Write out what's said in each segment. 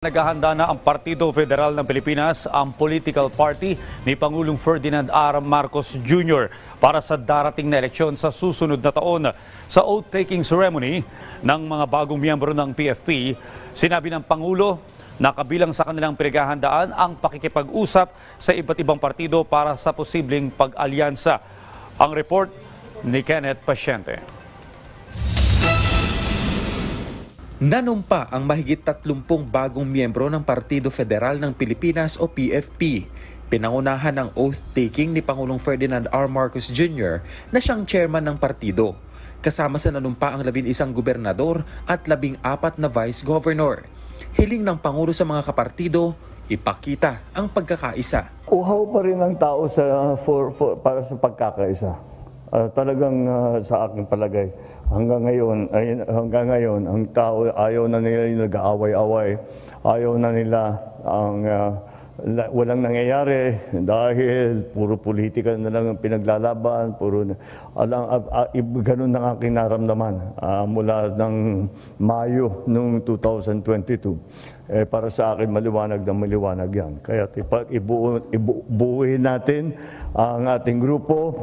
Naghahanda na ang Partido Federal ng Pilipinas, ang political party ni Pangulong Ferdinand R. Marcos Jr. para sa darating na eleksyon sa susunod na taon. Sa oath-taking ceremony ng mga bagong miyembro ng PFP, sinabi ng Pangulo na kabilang sa kanilang pinaghahandaan ang pakikipag-usap sa iba't ibang partido para sa posibleng pag-alyansa. Ang report ni Kenneth Pasyente. Nanumpa ang mahigit 30 bagong miyembro ng Partido Federal ng Pilipinas o PFP. Pinangunahan ng oath-taking ni Pangulong Ferdinand R. Marcos Jr. na siyang chairman ng partido. Kasama sa nanumpa ang 11 gobernador at 14 na vice governor. Hiling ng Pangulo sa mga kapartido, ipakita ang pagkakaisa. Uhaw pa rin ang tao sa for, for para sa pagkakaisa. Ah, talagang ah, sa aking palagay hanggang ngayon ay hanggang ngayon ang tao ayaw na nila nag-aaway-away. Ayaw na nila ang ah, la- walang nangyayari dahil puro politika na lang ang pinaglalaban, puro na- alang ah, ib- ganun ang aking naramdaman ah, mula ng Mayo noong 2022. Eh, para sa akin, maliwanag na maliwanag yan. Kaya ipa, ibu, ibu, buuin natin ang ating grupo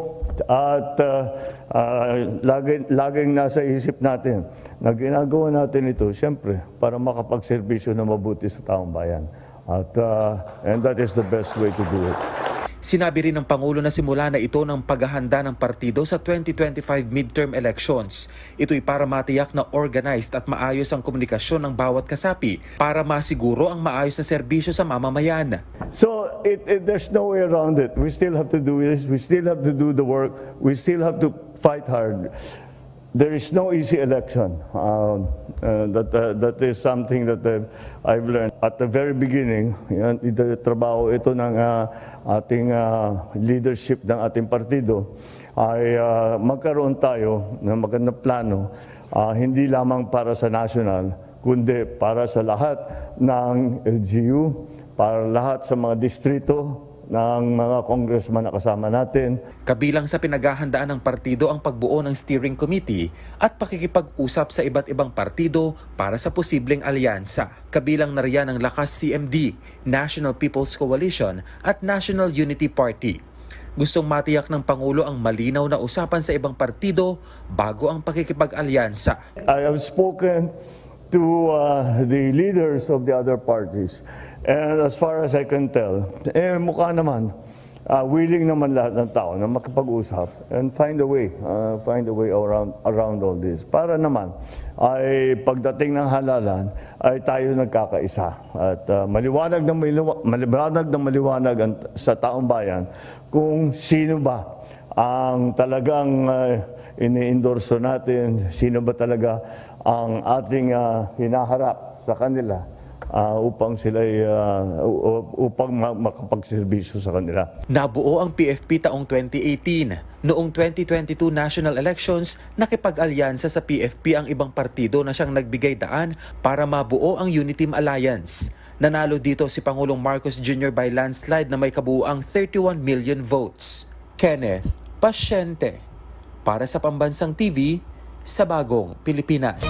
at uh, uh, laging, laging nasa isip natin na ginagawa natin ito, siyempre, para makapagserbisyo na mabuti sa taong bayan. At, uh, and that is the best way to do it. Sinabi rin ng Pangulo na simula na ito ng paghahanda ng partido sa 2025 midterm elections. Ito'y para matiyak na organized at maayos ang komunikasyon ng bawat kasapi para masiguro ang maayos na serbisyo sa mamamayan. So it, it, there's no way around it. We still have to do this. We still have to do the work. We still have to fight hard. There is no easy election. Um, uh, that, uh, that is something that uh, I've learned. At the very beginning, yan, ito, trabaho ito ng uh, ating uh, leadership ng ating partido ay uh, magkaroon tayo ng magandang plano, uh, hindi lamang para sa national, kundi para sa lahat ng LGU, para lahat sa mga distrito ng mga congressman na kasama natin. Kabilang sa pinaghahandaan ng partido ang pagbuo ng steering committee at pakikipag-usap sa iba't ibang partido para sa posibleng alyansa. Kabilang na riyan ang Lakas CMD, National People's Coalition at National Unity Party. Gustong matiyak ng Pangulo ang malinaw na usapan sa ibang partido bago ang pakikipag-alyansa. I have spoken to uh, the leaders of the other parties. And as far as I can tell, eh, mukha naman, uh, willing naman lahat ng tao na makipag-usap and find a way, uh, find a way around, around all this. Para naman, ay pagdating ng halalan, ay tayo nagkakaisa. At uh, maliwanag na maliwa- maliwanag na maliwanag ang- sa taong bayan kung sino ba ang talagang uh, ini-endorso natin, sino ba talaga ang ating uh, hinaharap sa kanila uh, upang sila upang ma- makapagserbisyo sa kanila. Nabuo ang PFP taong 2018. Noong 2022 national elections, nakipag-alyansa sa PFP ang ibang partido na siyang nagbigay daan para mabuo ang Uniteam Alliance. Nanalo dito si Pangulong Marcos Jr. by landslide na may kabuuang 31 million votes. Kenneth Pasyente para sa Pambansang TV sa Bagong Pilipinas.